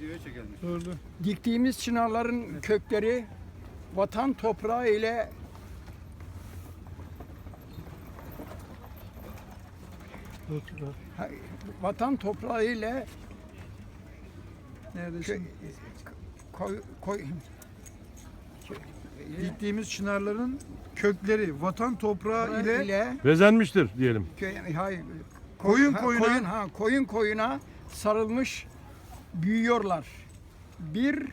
Videoya çekelim. Doğru. Diktiğimiz çınarların kökleri vatan toprağı ile vatan toprağı ile Neredesin? kö- koy, koy, Gittiğimiz çınarların kökleri vatan toprağı ile, ile Bezenmiştir diyelim. köy, hayır, Koyun koyuna- koyun, ha, koyun koyuna sarılmış büyüyorlar. Bir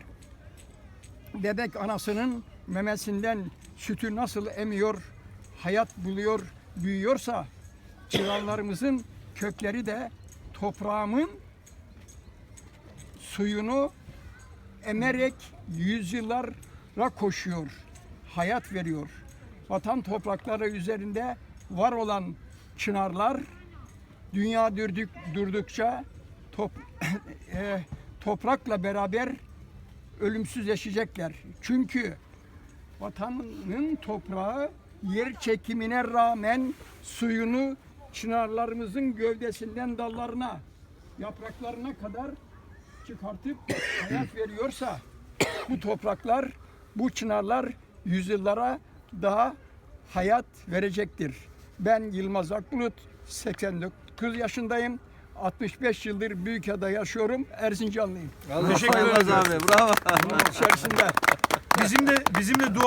bebek anasının memesinden sütü nasıl emiyor, hayat buluyor, büyüyorsa çıranlarımızın kökleri de toprağımın suyunu emerek yüzyıllara koşuyor, hayat veriyor. Vatan toprakları üzerinde var olan çınarlar dünya dürdük, durdukça top, e, toprakla beraber ölümsüzleşecekler. Çünkü vatanın toprağı yer çekimine rağmen suyunu çınarlarımızın gövdesinden dallarına, yapraklarına kadar çıkartıp hayat veriyorsa bu topraklar, bu çınarlar yüzyıllara daha hayat verecektir. Ben Yılmaz Akbulut, 89 yaşındayım. 65 yıldır Büyükada yaşıyorum. Erzincanlıyım. Teşekkür Teşekkür ederiz abi. Bravo. Bunun içerisinde bizim de bizim de dua